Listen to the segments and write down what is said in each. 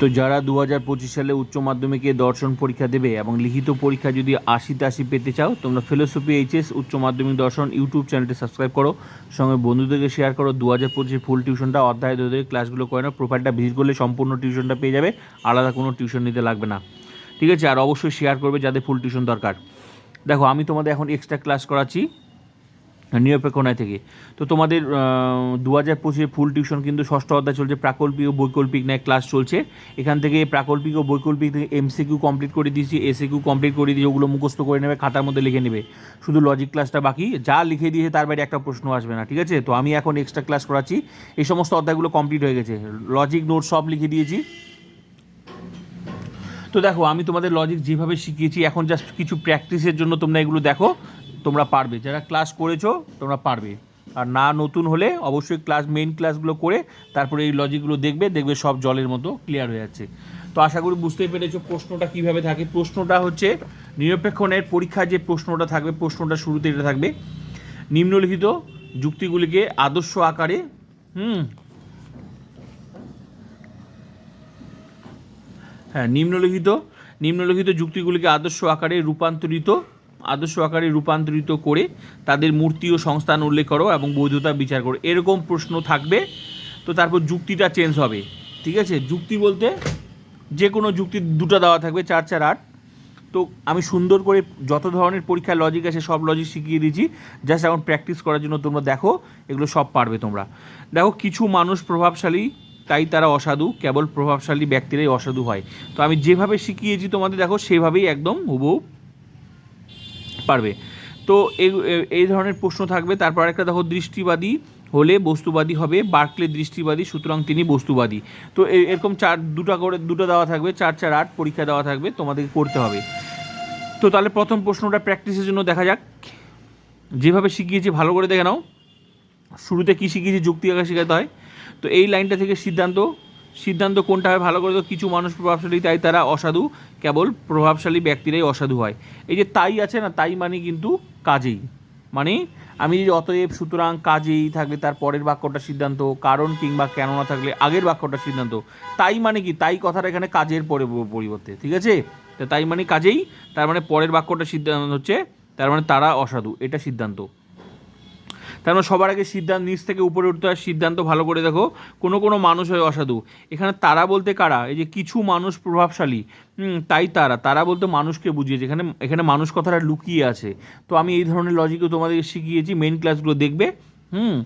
তো যারা দু হাজার পঁচিশ সালে উচ্চ মাধ্যমিকে দর্শন পরীক্ষা দেবে এবং লিখিত পরীক্ষা যদি আশি পেতে চাও, তোমরা ফিলোসফি, এইচএস, উচ্চ মাধ্যমিক দর্শন, ইউটিউব চ্যানেলটি সাবস্ক্রাইব করো। সঙ্গে বন্ধুদেরকে শেয়ার করো দু হাজার পঁচিশে ফুল টিউশনটা অধ্যায় ধরে ক্লাসগুলো করে নাও। প্রোফাইলটা ভিজিট করলে সম্পূর্ণ টিউশনটা পেয়ে যাবে। আলাদা কোনো টিউশন নিতে লাগবে না। ঠিক আছে? আর অবশ্যই শেয়ার করবে যাদের ফুল টিউশন দরকার। দেখো, আমি তোমাদের এখন এক্সট্রা ক্লাস করাচ্ছি। নিরপেক্ষণায় থেকে। তো তোমাদের দু হাজার পঁচিশে ফুল টিউশন কিন্তু ষষ্ঠ অধ্যায় চলছে, প্রাকল্পিক ও বৈকল্পিক ন্যায় ক্লাস চলছে। এখান থেকে প্রাকল্পিক ও বৈকল্পিক থেকে এমসিকিউ কমপ্লিট করে দিয়েছি এসিকিউ কমপ্লিট করে দিয়েছি ওগুলো মুখস্থ করে নেবে, খাতার মধ্যে লিখে নেবে। শুধু লজিক ক্লাসটা বাকি, যা লিখে দিয়েছে তার বাইরে একটা প্রশ্ন আসবে না, ঠিক আছে? তো আমি এখন এক্সট্রা ক্লাস করাচ্ছি। এই সমস্ত অধ্যায়গুলো কমপ্লিট হয়ে গেছে। লজিক নোট সব লিখে দিয়েছি। তো দেখো, আমি তোমাদের লজিক যেভাবে শিখিয়েছি, এখন জাস্ট কিছু প্র্যাকটিসের জন্য তোমরা এগুলো দেখো। তোমরা পারবে। যারা ক্লাস করেছ, তোমরা পারবে। আর না নতুন হলে অবশ্যই ক্লাস মেইন ক্লাসগুলো করে তারপরে এই লজিকগুলো দেখবে দেখবে সব জলের মতো ক্লিয়ার হয়ে যাচ্ছে। তো আশা করি বুঝতেই পেরেছ প্রশ্নটা কীভাবে থাকে। প্রশ্নটা হচ্ছে, নিরপেক্ষণের পরীক্ষায় যে প্রশ্নটা থাকবে, প্রশ্নটা শুরুতে এটা থাকবে, নিম্নলিখিত যুক্তিগুলিকে আদর্শ আকারে, হুম হ্যাঁ নিম্নলিখিত নিম্নলিখিত যুক্তিগুলিকে আদর্শ আকারে রূপান্তরিত আদর্শ আকারে রূপান্তরিত করে তাদের মূর্তি ও সংস্থান উল্লেখ করো এবং বৈধতা বিচার করো। এরকম প্রশ্ন থাকবে। তো তারপর যুক্তিটা চেঞ্জ হবে। ঠিক আছে? যুক্তি বলতে যে কোনো যুক্তি দুটো দেওয়া থাকবে, চার চার, আট। তো আমি সুন্দর করে যত ধরনের পরীক্ষার লজিক আছে, সব লজিক শিখিয়ে দিয়েছি। জাস্ট এখন প্র্যাকটিস করার জন্য তোমরা দেখো, এগুলো সব পারবে তোমরা। দেখো, কিছু মানুষ প্রভাবশালী, তাই তারা অসাধু, কেবল প্রভাবশালী ব্যক্তিরাই অসাধু হয়। তো আমি যেভাবে শিখিয়েছি তোমাদের, দেখো, সেভাবেই একদম হুবহু পারবে। তো এই ধরনের প্রশ্ন থাকবে। তারপর একটা দেখো, দৃষ্টিবাদী হলে বস্তুবাদী হবে, বার্কলে দৃষ্টিবাদী, সুতরাং তিনি বস্তুবাদী। তো এরকম চার, দুটো করে, দুটো দেওয়া থাকবে, চার চার, আট পরীক্ষা দেওয়া থাকবে তোমাদেরকে করতে হবে। তো তাহলে প্রথম প্রশ্নটা প্র্যাকটিসের জন্য দেখা যাক। যেভাবে শিখিয়েছি, ভালো করে দেখে নাও। শুরুতে কী শিখিয়েছি, যুক্তি আঁকা শেখাতে হয়। তো এই লাইনটা থেকে সিদ্ধান্ত সিদ্ধান্ত কোনটা হয়? ভালো করে তো কিছু মানুষ প্রভাবশালী, তাই তারা অসাধু। কেবল প্রভাবশালী ব্যক্তিরাই অসাধু হয়। এই যে তাই আছে না, তাই মানে কিন্তু কাজেই। মানে আমি যদি অতএব সুতরাং কাজেই থাকলে তার পরের বাক্যটা সিদ্ধান্ত, কারণ কিংবা কেন না থাকলে আগের বাক্যটা সিদ্ধান্ত। তাই মানে কি? তাই কথাটা এখানে কাজের পরে পরিবর্তে, ঠিক আছে? তাই মানে কাজেই, তার মানে পরের বাক্যটা সিদ্ধান্ত হচ্ছে, তার মানে তারা অসাধু, এটা সিদ্ধান্ত। তার মানে সবার আগে সিদ্ধান্ত, নিচ থেকে উপরে উঠতে হয়, সিদ্ধান্ত ভালো করে দেখো। কোনো কোনো মানুষ হয় অসাধু। এখানে তারা বলতে কারা? এই যে কিছু মানুষ প্রভাবশালী। তাই তারা। তারা বলতে মানুষকে বুঝিয়েছে। এখানে এখানে মানুষ কথাটা লুকিয়ে আছে। তো আমি এই ধরনের লজিকও তোমাদেরকে শিখিয়েছি মেন ক্লাসগুলো দেখবে। হুম,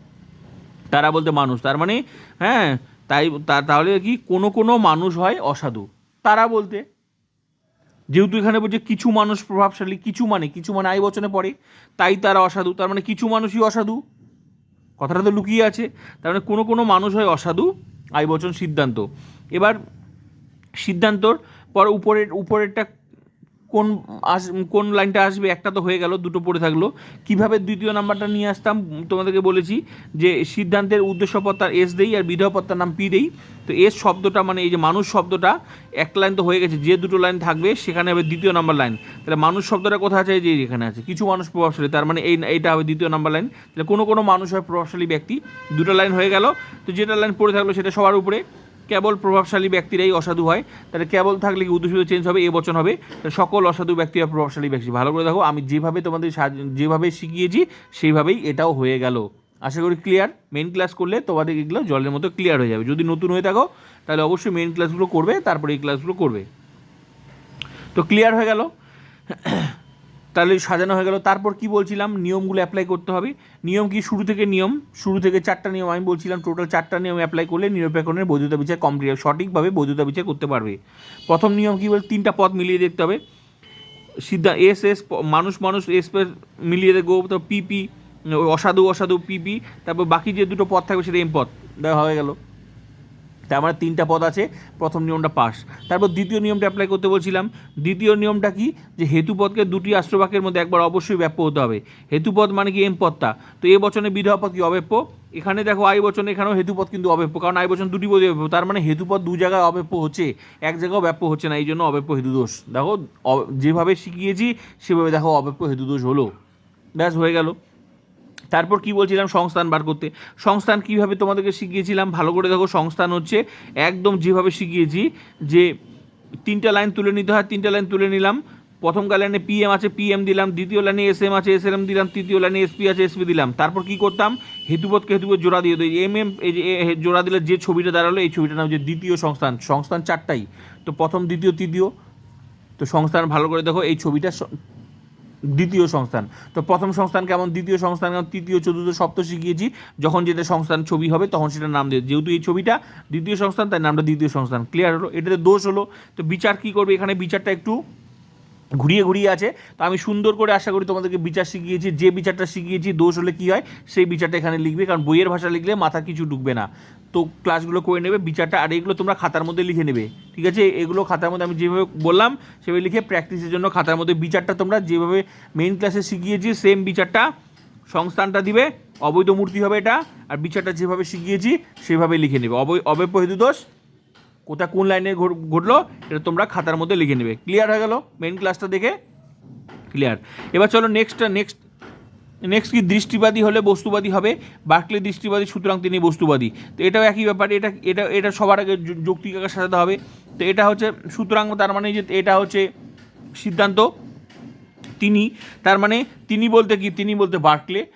তারা বলতে মানুষ। তার মানে হ্যাঁ তাই তাহলে কি কোনো কোনো মানুষ হয় অসাধু। তারা বলতে যেহেতু এখানে বলছে কিছু মানুষ প্রভাবশালী, কিছু মানে কিছু মানে আই বচনে পড়ে, তাই তারা অসাধু, তার মানে কিছু মানুষই অসাধু। কথাটা তো লুকিয়ে আছে, তার মানে কোনো কোনো মানুষ হয় অসাধু আই বচন সিদ্ধান্ত। এবার সিদ্ধান্তর পর উপরের, উপরেরটা কোন আস, কোন লাইনটা আসবে, একটা তো হয়ে গেল, দুটো পড়ে থাকল। কীভাবে দ্বিতীয় নাম্বারটা নিয়ে আসতাম, তোমাদেরকে বলেছি যে সিদ্ধান্তের উদ্দেশ্যপত্তার এস দেই আর বিধেয়পত্তার নাম পি দেই। তো এস শব্দটা মানে এই যে মানুষ শব্দটা, এক লাইন তো হয়ে গেছে, যে দুটো লাইন থাকবে, সেখানে হবে দ্বিতীয় নাম্বার লাইন। তাহলে মানুষ শব্দটা কোথায় আছে? যে এখানে আছে। কিছু মানুষ প্রভাবশালী, তার মানে এই, এইটা হবে দ্বিতীয় নাম্বার লাইন। তাহলে কোনো কোনো মানুষ হয় প্রভাবশালী ব্যক্তি, দুটো লাইন হয়ে গেল। তো যেটা লাইন পড়ে থাকল সেটা সবার উপরে। কেবল প্রভাবশালী ব্যক্তিরাই অসাধু হয়। তাহলে কেবল থাকলে কি উদ্দেশ্য চেঞ্জ হবে? এ বচন হবে। সকল অসাধু ব্যক্তি আর প্রভাবশালী ব্যক্তি। ভালো করে দেখো, আমি যেভাবে তোমাদের যেভাবে শিখিয়েছি, সেইভাবেই এটাও হয়ে গেল। আশা করি ক্লিয়ার মেন ক্লাস করলে তোমাদের এগুলো জলের মতো ক্লিয়ার হয়ে যাবে। যদি নতুন হয়ে থাকো, তাহলে অবশ্যই মেন ক্লাসগুলো করবে, তারপরে এই ক্লাসগুলো করবে। তো ক্লিয়ার হয়ে গেল। তাহলে সাজানো হয়ে গেল। তারপর কি বলছিলাম? নিয়মগুলো অ্যাপ্লাই করতে হবে। নিয়ম কি? শুরু থেকে নিয়ম। শুরু থেকে চারটা নিয়ম। আমি বলছিলাম টোটাল চারটা নিয়ম অ্যাপ্লাই করলে নিরপেক্ষণের বৈধতা বিচার কমপ্লিট সঠিকভাবে বৈধতা বিচার করতে পারবে। প্রথম নিয়ম কি বল তিনটা পদ মিলিয়ে দেখতে হবে। সিদ্ধা এস এস মানুষ মানুষ, এস মিলিয়ে দেখব তো পিপি অসাধু অসাধু পিপি তারপর বাকি যে দুটো পদ থাকবে সেটা এম পদ। দেওয়া হয়ে গেল। তার মানে তিনটা পদ আছে, প্রথম নিয়মটা পাস। তারপর দ্বিতীয় নিয়মটা অ্যাপ্লাই করতে বলছিলাম। দ্বিতীয় নিয়মটা কি? যে হেতুপদকে দুটি আশ্রবাক্যের মধ্যে একবার অবশ্যই ব্যাপ্য হতে হবে। হেতুপদ মানে কি? এম পদটা। তো এ বচনে বিধবা পদ কি? অব্যাপ্য। এখানে দেখো আই বচন, এখানেও হেতুপদ কিন্তু অব্যাপ্য। কারণ আই বচন দুটি পদই অব্যাপ্য। তার মানে হেতুপদ দু জায়গায় অব্যাপ্য হচ্ছে। এক জায়গাও ব্যাপ্য হচ্ছে না। এই জন্য অব্যাপ্য হেতুদোষ দেখো যেভাবে শিখিয়েছি, সেভাবে দেখো অব্যাপ্য হেতুদোষ হলো। ব্যাস, হয়ে গেল। তারপর কি বলছিলাম? সংস্থান বার করতে। সংস্থান কীভাবে তোমাদেরকে শিখিয়েছিলাম? ভালো করে দেখো, সংস্থান হচ্ছে একদম যেভাবে শিখিয়েছি যে তিনটা লাইন তুলে নিতে হয়, তিনটা লাইন তুলে নিলাম। প্রথম লাইনে পিএম আছে পিএম দিলাম। দ্বিতীয় লাইনে এস এম আছে এস এম দিলাম। তৃতীয় লাইনে এসপি আছে এসপি দিলাম। তারপর কি করতাম? হেতুপথকে হেতুপথ জোড়া দিয়ে দিই। এম এম এই যে জোড়া দিলে যে ছবিটা দাঁড়াল, এই ছবিটার নাম হচ্ছে দ্বিতীয় সংস্থান। সংস্থান চারটাই। তো প্রথম, দ্বিতীয়, তৃতীয়। তো সংস্থান ভালো করে দেখো, এই ছবিটা দ্বিতীয় সংস্থান। তো প্রথম সংস্থান কেমন? দ্বিতীয় সংস্থান কেমন? তৃতীয়, চতুর্থ সপ্তম শিখিয়েছি। যখন যেটা সংস্থান ছবি হবে, তখন সেটা নাম দিয়ে যেহেতু এই ছবিটা দ্বিতীয় সংস্থান, তাই নামটা দ্বিতীয় সংস্থান। ক্লিয়ার হলো? এটাতে দোষ হলো। তো বিচার কি করবে? এখানে বিচারটা একটু ঘুরিয়ে ঘুরিয়ে আছে। তো আমি সুন্দর করে আশা করি তোমাদেরকে বিচার শিখিয়েছি। যে বিচারটা শিখিয়েছি, দোষ হলে কি হয়? সেই বিচারটা এখানে লিখবে, কারণ বইয়ের ভাষা লিখলে মাথা কিছু ঢুকবে না। তো ক্লাসগুলো করে নেবে, বিচারটা, আর এগুলো তোমরা খাতার মধ্যে লিখে নেবে। ঠিক আছে? এগুলো খাতার মধ্যে আমি যেভাবে বললাম, সেভাবে লিখে প্র্যাকটিসের জন্য খাতার মধ্যে বিচারটা তোমরা যেভাবে মেইন ক্লাসে শিখিয়েছি সেম বিচারটা সংস্থানটা দিবে, অবৈধ মূর্তি হবে এটা, আর বিচারটা যেভাবে শিখিয়েছি, সেভাবে লিখে নেবে। অবৈ, অবৈধ হেতু দোষ কোথা কোন লাইনে ঘট- ঘটলো এটা তোমরা খাতার মধ্যে লিখে নেবে। ক্লিয়ার হয়ে গেল? মেন ক্লাসটা দেখে? ক্লিয়ার এবার চলো নেক্সট নেক্সট নেক্সট কি দৃষ্টিবাদী হলে বস্তুবাদী হবে? বার্কলে দৃষ্টিবাদী সুতরাং তিনি বস্তুবাদী। তো এটাও একই ব্যাপার, এটা এটা এটা সবার আগে যু- যৌক্তিক আকার সাজাতে হবে। তো এটা হচ্ছে সুতরাং তার মানে যে এটা হচ্ছে সিদ্ধান্ত। তিনি, তার মানে তিনি বলতে কি? তিনি বলতে বার্কলে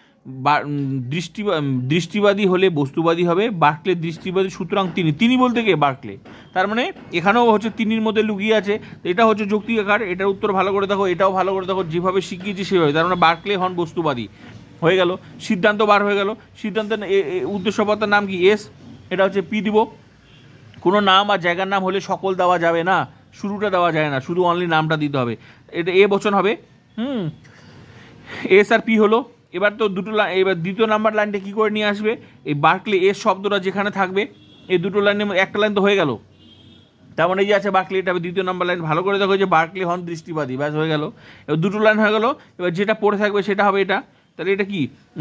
দৃষ্টি দৃষ্টিবাদী হলে বস্তুবাদী হবে, বার্কলে দৃষ্টিবাদী, সুতরাং তিনি তিনি বলতে কে বার্কলে। তার মানে এখানেও হচ্ছে তিনির মধ্যে লুকিয়ে আছে, এটা হচ্ছে যৌক্তিক আকার, এটার উত্তর ভালো করে দেখো, এটাও ভালো করে দেখো, যেভাবে শিখিয়েছি সেভাবে, তার মানে বার্কলে হন বস্তুবাদী। হয়ে গেল, সিদ্ধান্ত বার হয়ে গেল, সিদ্ধান্তের, এ- নাম কি? এস, এটা হচ্ছে পি দিব। কোনো নাম আর জায়গার নাম হলে সকল দেওয়া যাবে না, শুরুটা দেওয়া যায় না, শুধু অনলি নামটা দিতে হবে। এটা এ বচন হবে, হুম, এস আর পি হলো এবার তো দুটো লাইন এবার দ্বিতীয় নাম্বার লাইনটা কী করে নিয়ে আসবে? এই বার্কলি এস শব্দটা যেখানে থাকবে, এই দুটো লাইনের একটা লাইন তো হয়ে গেল। তার মানে এই যে আছে বার্কলি এটা দ্বিতীয় নাম্বার লাইন ভালো করে দেখো যে বার্কলি হন দৃষ্টিবাদী ব্যাস হয়ে গেল। এবার দুটো লাইন হয়ে গেল, এবার যেটা পড়ে থাকবে সেটা হবে এটা। তাহলে এটা কি?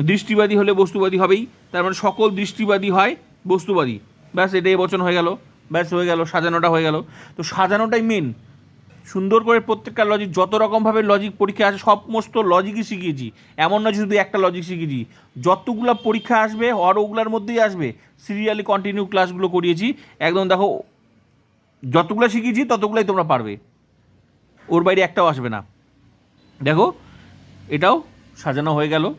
দৃষ্টিবাদী হলে বস্তুবাদী হবেই। তার মানে সকল দৃষ্টিবাদী হয় বস্তুবাদী। ব্যাস এটা এই বচন হয়ে গেল, ব্যাস হয়ে গেল, সাজানোটা হয়ে গেল। তো সাজানোটাই মেন সুন্দর করে প্রত্যেকটা লজিক যত রকমভাবে লজিক পরীক্ষা আসে, সমস্ত লজিকই শিখিয়েছি। এমন যে শুধু একটা লজিক শিখিয়েছি। যতগুলো পরীক্ষা আসবে আর ওগুলোর মধ্যেই আসবে। সিরিয়ালি কন্টিনিউ ক্লাসগুলো করিয়েছি। একদম দেখো, যতগুলো শিখিয়েছি, ততগুলোই তোমরা পারবে। ওর বাইরে একটাও আসবে না। দেখো, এটাও সাজানো হয়ে গেল।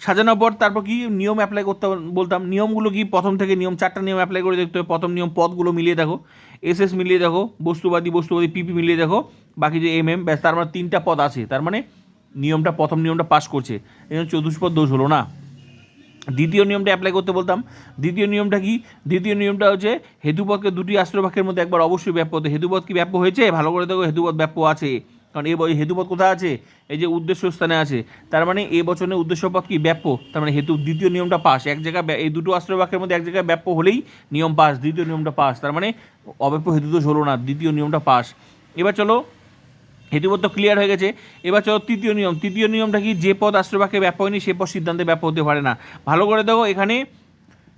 সাজানোর পর তারপর কি নিয়ম অ্যাপ্লাই করতে বলতাম নিয়মগুলো কি? প্রথম থেকে নিয়ম, চারটা নিয়ম অ্যাপ্লাই করে দেখতে হবে। প্রথম নিয়ম, পদগুলো মিলিয়ে দেখো। এস এস মিলিয়ে দেখো। বস্তুবাদী বস্তুবাদী পিপি মিলিয়ে দেখো। বাকি যে এম এম ব্যাস, তার মানে তিনটা পদ আছে। তার মানে নিয়মটা, প্রথম নিয়মটা পাস করছে। এই জন্য চতুষ্পদ দোষ হলো না। দ্বিতীয় নিয়মটা অ্যাপ্লাই করতে বলতাম। দ্বিতীয় নিয়মটা কি? দ্বিতীয় নিয়মটা হচ্ছে হেতুপদকে দুটি আশ্রবাক্যের মধ্যে একবার অবশ্যই ব্যাপ্য হতে। হেতুপদ কি ব্যাপ্য হয়েছে? ভালো করে দেখো হেতুপদ ব্যাপ্য আছে। কারণ এই ব- হেতুপদ কোথায় আছে? এই যে উদ্দেশ্য স্থানে আছে। তার মানে এ বচনের উদ্দেশ্যপদ কি? ব্যাপ্য। তার মানে হেতু দ্বিতীয় নিয়মটা পাস। এক জায়গায় এই দুটো আশ্রবাক্যের মধ্যে এক জায়গায় ব্যাপ্য হলেই নিয়ম পাস, দ্বিতীয় নিয়মটা পাস। তার মানে অব্যাপ্য হেতুদোষ হলো না, দ্বিতীয় নিয়মটা পাস। এবার চলো হেতুপদ তো ক্লিয়ার হয়ে গেছে। এবার চলো তৃতীয় নিয়ম। তৃতীয় নিয়মটা কি? যে পদ আশ্রবাক্যে ব্যাপ্য হয়নি, সে পদ সিদ্ধান্তে ব্যাপ্য হতে পারে না। ভালো করে দেখো এখানে।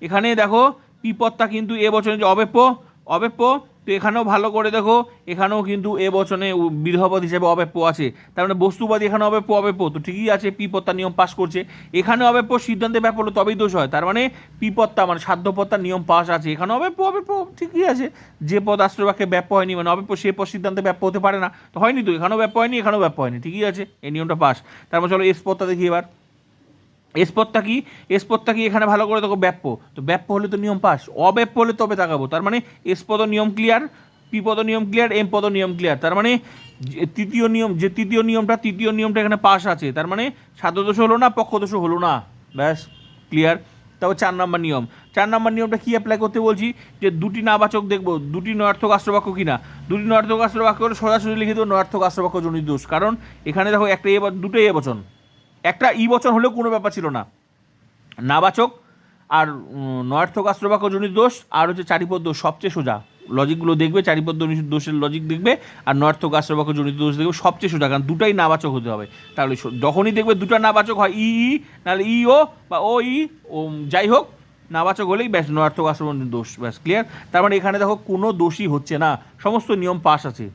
এখানে দেখো পিপদটা কিন্তু এ বচনে যে অবেপ্য অবেপ্য তো এখানেও ভালো করে দেখো, এখানেও কিন্তু এ বচনে বিধপদ হিসেবে অবেপ্য আছে। তার মানে বস্তুবাদী এখানে অবেপ্য অবেপ্য তো ঠিকই আছে, পিপত্তা নিয়ম পাস করছে। এখানে অবেপ্য সিদ্ধান্তে ব্যাপ হলো তবেই দোষ হয়। তার মানে পিপত্তা মানে সাধ্যপত্তার নিয়ম পাস আছে। এখানে অবেপ্য অবেপ্য ঠিকই আছে। যে পদ আশ্রবাক্যে ব্যাপ্য হয়নি মানে অবেপ্য সে পদ সিদ্ধান্তে ব্যাপ্য হতে পারে না। তো হয়নি তো, এখানেও ব্যাপ্য হয়নি, এখানেও ব্যাপ্য হয়নি। ঠিকই আছে, এই নিয়মটা পাস তারপর চলো এস পদটা দেখি এবার। এসপদটা কি? এসপদটা কি এখানে ভালো করে দেখো, ব্যাপ্য। তো ব্যাপ্য হলে তো নিয়ম পাস, অব্যাপ্য হলে তবে তাকাবো। তার মানে এসপদ নিয়ম ক্লিয়ার পি পদ নিয়ম ক্লিয়ার এম পদ নিয়ম ক্লিয়ার তার মানে তৃতীয় নিয়ম, যে তৃতীয় নিয়মটা তৃতীয় নিয়মটা এখানে পাস আছে। তার মানে সাধ্যদোষ হলো না, পক্ষদোষ হলো না। ব্যাস ক্লিয়ার তারপর চার নম্বর নিয়ম। চার নম্বর নিয়মটা কি অ্যাপ্লাই করতে বলছি? যে দুটি নাবাচক দেখব, দুটি নয়ার্থক আশ্রবাক্য কিনা? দুটি নয়ার্থক আশ্রবাক্য হলে সোজাসুজি লিখে দেবো নয়ার্থক আশ্রবাক্য জনিত দোষ। কারণ এখানে দেখো একটা এ দুটোই এ বচন। একটা ই বচন হলেও কোনো ব্যাপার ছিল না। নাবাচক আর নয়ার্থক আশ্রবাক্য জনিত দোষ, আর হচ্ছে চারিপদ দোষ, সবচেয়ে সোজা। লজিকগুলো দেখবে, চারিপদ দোষ- দোষের লজিক দেখবে, আর নয়ার্থক আশ্রবাক্য জনিত দোষ দেখবে, সবচেয়ে সোজা, কারণ দুটাই নাবাচক হতে হবে। তাহলে যখনই দেখবে দুটা নাবাচক হয়, ই ই, নাহলে ই, ও, বা ও, ই, ও, যাই হোক, নাবাচক হলেই ব্যাস নয়ার্থক আশ্রবণ দোষ, ব্যাস ক্লিয়ার তার মানে এখানে দেখো কোনো দোষই হচ্ছে না। সমস্ত নিয়ম পাস আছে।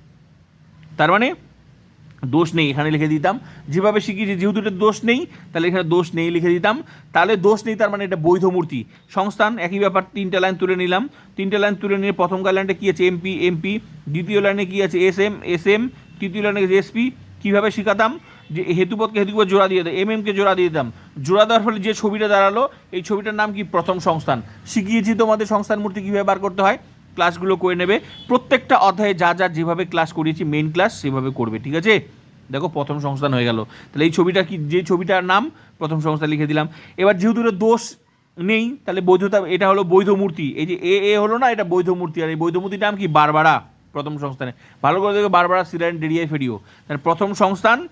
তার মানে দোষ নেই, এখানে লিখে দিতাম। যেভাবে শিখিয়েছি, যেহেতু এটা দোষ নেই, তাহলে এখানে দোষ নেই লিখে দিতাম। তাহলে দোষ নেই, তার মানে এটা বৈধ মূর্তি। সংস্থান, একই ব্যাপার, তিনটে লাইন তুলে নিলাম। তিনটে লাইন তুলে নিয়ে প্রথম লাইনটা কী আছে? এমপি এমপি দ্বিতীয় লাইনে কী আছে? এস এম এস এম তৃতীয় লাইনে এসপি কীভাবে শেখাতাম? যে হেতুপদকে হেতুপদ জোড়া দিয়ে দেয় এম এমকে জোড়া দিয়ে দিতাম। জোড়া দেওয়ার ফলে যে ছবিটা দাঁড়াল, এই ছবিটার নাম কি? প্রথম সংস্থান। শিখিয়েছি তোমাদের সংস্থান মূর্তি কীভাবে বার করতে হয়? ক্লাসগুলো করে নেবে। প্রত্যেকটা অধ্যায়ে যা যা যেভাবে ক্লাস করিয়েছি মেন ক্লাস সেভাবে করবে, ঠিক আছে? দেখো, প্রথম সংস্থান হয়ে গেল। তাহলে এই ছবিটা কি, যে ছবিটার নাম? প্রথম সংস্থা লিখে দিলাম। এবার যেহেতু এটা দোষ নেই, তাহলে বৈধতা, এটা হলো বৈধ মূর্তি এই যে এ এ হলো না, এটা বৈধ মূর্তি আর এই বৈধ মূর্তির নাম কি? বারবারা। প্রথম সংস্থানে। ভালো করে দেখো, বারবারা, সিরাইন ডেরিয়াই ফেরিও। তাহলে প্রথম সংস্থান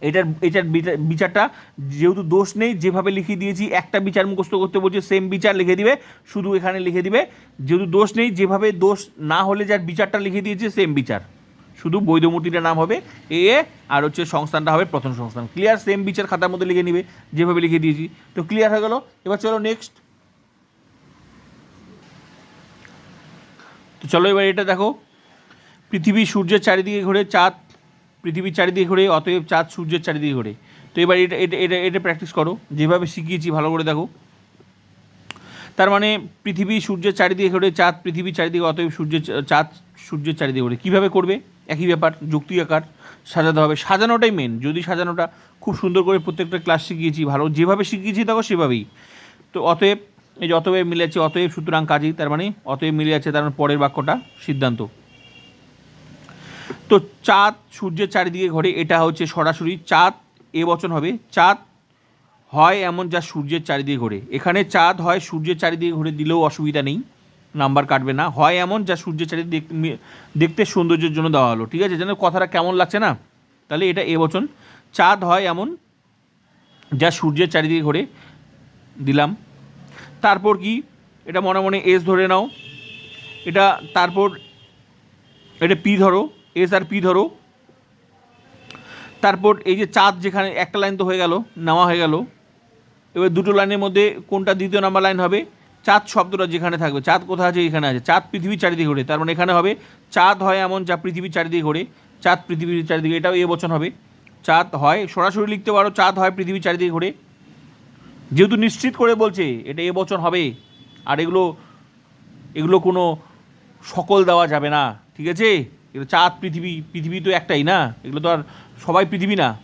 এটার এটার বিচার- বিচারটা, যেহেতু দোষ নেই, যেভাবে লিখে দিয়েছি, একটা বিচার মুখস্থ করতে বলছে সেম বিচার লিখে দিবে, শুধু এখানে লিখে দিবে। যেহেতু দোষ নেই, যেভাবে দোষ না হলে যার বিচারটা লিখে দিয়েছে সেম বিচার। শুধু বৈধমূর্তিটার নাম হবে এ আর হচ্ছে সংস্থানটা হবে প্রথম সংস্থান। ক্লিয়ার সেম বিচার খাতার মধ্যে লিখে নিবে, যেভাবে লিখে দিয়েছি। তো ক্লিয়ার হয়ে গেল। এবার চলো নেক্সট তো চলো এবার এটা দেখো। পৃথিবী সূর্যের চারিদিকে ঘুরে চাঁদ পৃথিবীর চারিদিকে ঘুরে, অতএব চাঁদ সূর্যের চারিদিকে ঘুরে। তো এবার এটা এটা এটা এটা প্র্যাকটিস করো। যেভাবে শিখিয়েছি, ভালো করে দেখো। তার মানে পৃথিবী সূর্যের চারিদিকে ঘুরে, চাঁদ পৃথিবীর চারিদিকে, অতএব সূর্যের, চাঁদ সূর্যের চারিদিকে ঘুরে। কীভাবে করবে? একই ব্যাপার, যুক্তি আকার সাজাতে হবে। সাজানোটাই মেন যদি সাজানোটা খুব সুন্দর করে প্রত্যেকটা ক্লাস শিখিয়েছি, ভালো। যেভাবে শিখিয়েছি, দেখো সেভাবেই। তো অতএব, এই যে অতএব মিলে আছে, অতএব সুতরাং কাজী তার মানে অতএব মিলে আছে, তার মানে পরের বাক্যটা সিদ্ধান্ত। তো চাঁদ, সূর্যের চারিদিকে ঘোরে, এটা হচ্ছে সরাসরি চাঁদ, এ বচন হবে, চাঁদ হয় এমন যা সূর্যের চারিদিকে ঘোরে। এখানে চাঁদ হয় সূর্যের চারিদিকে ঘুরে দিলেও অসুবিধা নেই, নাম্বার কাটবে না। হয় এমন যা সূর্যের চারিদিকে দেখতে সৌন্দর্যের জন্য দেওয়া হলো, ঠিক আছে? যেন কথাটা কেমন লাগছে না? তাহলে এটা এ বচন। চাঁদ হয় এমন যা সূর্যের চারিদিকে ঘোরে, দিলাম। তারপর কি? এটা মনে মনে এস ধরে নাও। এটা তারপর, এটা পি ধরো। এস আর পি ধরো। তারপর এই যে চাঁদ যেখানে একটা লাইন তো হয়ে গেল নেওয়া হয়ে গেল। এবার দুটো লাইনের মধ্যে কোনটা দ্বিতীয় নাম্বার লাইন হবে? চাঁদ শব্দটা যেখানে থাকবে, চাঁদ কোথায় আছে? এখানে আছে। চাঁদ পৃথিবীর চারিদিকে ঘোরে। তার মানে এখানে হবে, চাঁদ হয় এমন যা পৃথিবীর চারিদিকে ঘোরে। চাঁদ পৃথিবীর চারিদিকে, এটাও এ বচন হবে। চাঁদ হয়, সরাসরি লিখতে পারো, চাঁদ হয় পৃথিবীর চারিদিকে ঘোরে। যেহেতু নিশ্চিত করে বলছে, এটা এ বচন হবে। আর এগুলো এগুলো কোনো সকল দেওয়া যাবে না। ঠিক আছে? এগুলো চাঁদ, পৃথিবী পৃথিবী তো একটাই না? এগুলো তো আর সবাই পৃথিবী না।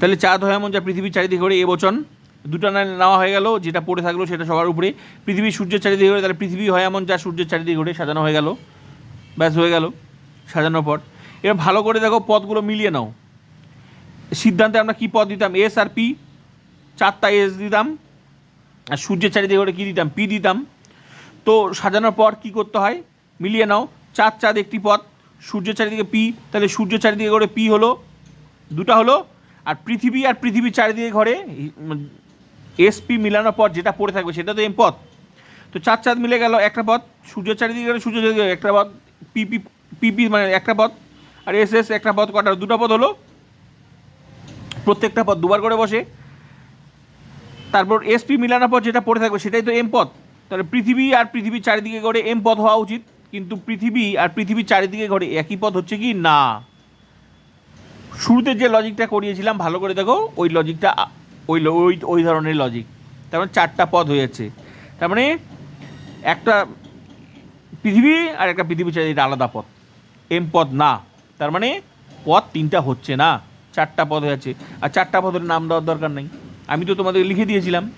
তাহলে চাঁদ হয় এমন যা পৃথিবীর চারিদিকে ঘুরে, এ বচন। দুটো না নেওয়া হয়ে গেল, যেটা পড়ে থাকল সেটা সবার উপরে। পৃথিবী সূর্যের চারিদিকে ঘুরে, তাহলে পৃথিবী হয় এমন যা সূর্যের চারিদিকে ঘরে, সাজানো হয়ে গেল। ব্যাস, হয়ে গেল সাজানোর পর। এবার ভালো করে দেখো পদগুলো মিলিয়ে নাও। সিদ্ধান্তে আমরা কী পদ দিতাম? S R P. চারটা এস দিতাম। আর সূর্যের চারিদিকে ঘুরে কী দিতাম? পি দিতাম। তো সাজানোর পর কি করতে হয়? মিলিয়ে নাও। চাঁদ চাঁদ একটি পথ সূর্যের চারিদিকে পি, তাহলে সূর্যের চারিদিকে ঘরে পি হলো, দুটা হলো, আর পৃথিবী আর পৃথিবীর চারিদিকে ঘরে এসপি মিলানোর পর যেটা পড়ে থাকবে সেটা তো এম পথ। তো চাঁদ চাঁদ মিলে গেল একটা পথ সূর্যের চারিদিকে গেলে, সূর্য চারিদিকে একটা পথ পিপি পিপি মানে একটা পথ, আর এস এস একটা পথ কটা, দুটো পথ হলো। প্রত্যেকটা পথ দুবার করে বসে। তারপর এসপি মিলানোর পর যেটা পড়ে থাকবে সেটাই তো এম পথ। তাহলে পৃথিবী আর পৃথিবীর চারিদিকে ঘরে এম পথ হওয়া উচিত। কিন্তু পৃথিবী আর পৃথিবীর চারিদিকে ঘরে একই পথ হচ্ছে কি? না। শুরুতে যে লজিকটা করিয়েছিলাম, ভালো করে দেখো, ওই লজিকটা ওই ওই ওই ধরনের লজিক তার মানে চারটা পথ হয়ে যাচ্ছে। তার মানে একটা পৃথিবী আর একটা পৃথিবীর চারিদিকে আলাদা পথ। এম পদ না। তার মানে পথ তিনটা হচ্ছে না। চারটা পদ হয়ে যাচ্ছে। আর চারটা পদের নাম দেওয়ার দরকার নেই। আমি তো তোমাদের লিখে দিয়েছিলাম।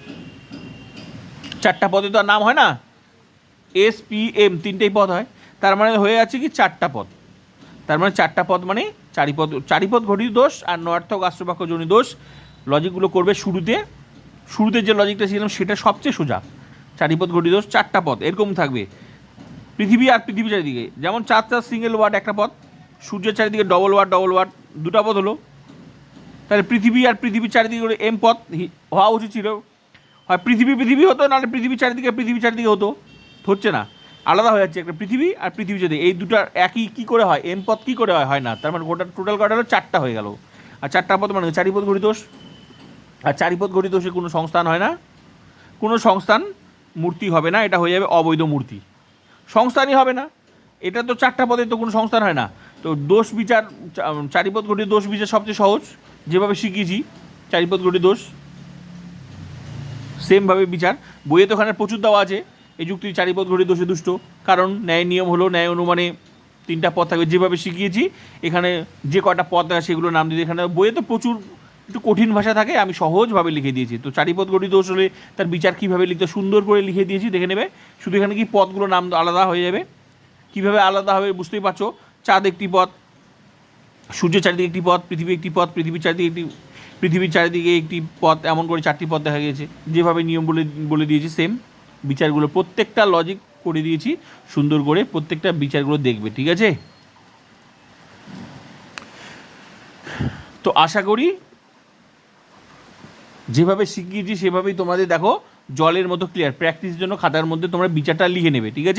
চারটা পদে তো আর নাম হয় না। এস পি এম তিনটেই পদ হয়। তার মানে হয়ে যাচ্ছে কি চারটা পদ। তার মানে চারটা পদ মানে চারিপদ চারিপদ ঘটিত দোষ আর নয়ার্থক আশ্রবাক্য জনিত দোষ। লজিকগুলো করবে শুরুতে। শুরুতে যে লজিকটা ছিলাম সেটা সবচেয়ে সোজা। চারিপদ ঘটিত দোষ, চারটা পদ, এরকম থাকবে। পৃথিবী আর পৃথিবী চারিদিকে। যেমন চার চার সিঙ্গেল ওয়ার্ড একটা পদ সূর্যের চারিদিকে ডবল ওয়ার্ড ডবল ওয়ার্ড দুটা পদ হলো। তাহলে পৃথিবী আর পৃথিবীর চারিদিকে এম পথ হওয়া উচিত ছিল। হয় পৃথিবী পৃথিবী হতো, নাহলে পৃথিবীর চারিদিকে পৃথিবী চারিদিকে হতো। হচ্ছে না। আলাদা হয়ে যাচ্ছে একটা পৃথিবী আর পৃথিবী যদি এই দুটার একই কী করে হয় এম পথ কী করে হয় না। তার মানে গোটা টোটাল কটা হলো চারটা হয়ে গেল। আর চারটা পথ মানে চারিপদ ঘটিতোষ আর চারিপদ ঘটিতোষে কোনো সংস্থান হয় না। কোনো সংস্থান মূর্তি হবে না, এটা হয়ে যাবে অবৈধ মূর্তি। সংস্থানই হবে না। এটা তো চারটা পদে তো কোনো সংস্থান হয় না। তো দোষ বিচার, চারিপদ ঘটিত দোষ বিচার সবচেয়ে সহজ। যেভাবে শিখিয়েছি, চারিপদ ঘটিত দোষ। সেমভাবে বিচার। বইয়ে তো ওখানে প্রচুর দেওয়া আছে। এই যুক্তি চারিপদ ঘটিত দোষে দুষ্ট। কারণ ন্যায় নিয়ম হলো, ন্যায় অনুমানে তিনটা পদ থাকবে যেভাবে শিখিয়েছি, এখানে যে কটা পদ থাকে সেগুলো নাম দিতে এখানে বইয়ে তো প্রচুর একটু কঠিন ভাষা থাকে, আমি সহজভাবে লিখে দিয়েছি। তো চারিপদ গঠিত দোষ হলে তার বিচার কীভাবে লিখতে সুন্দর করে লিখে দিয়েছি, দেখে নেবে। শুধু এখানে কি পদগুলো নাম আলাদা হয়ে যাবে? কীভাবে আলাদা হবে বুঝতেই পারছ? চাঁদ একটি পথ, সূর্যের চারিদিকে একটি পথ, পৃথিবী একটি পথ, পৃথিবীর চারিদিকে একটি, পৃথিবীর চারিদিকে একটি পথ, এমন করে চারটি পথ দেখা গিয়েছে। যেভাবে নিয়ম বলে বলে দিয়েছি সেম বিচারগুলো, প্রত্যেকটা লজিক করে দিয়েছি, সুন্দর করে প্রত্যেকটা বিচারগুলো দেখবে, ঠিক আছে? তো আশা করি যেভাবে শিখিয়েছি, সেভাবেই তোমাদের দেখো জলের মতো ক্লিয়ার প্র্যাকটিসের জন্য খাতার মধ্যে তোমরা বিচারটা লিখে নেবে, ঠিক আছে?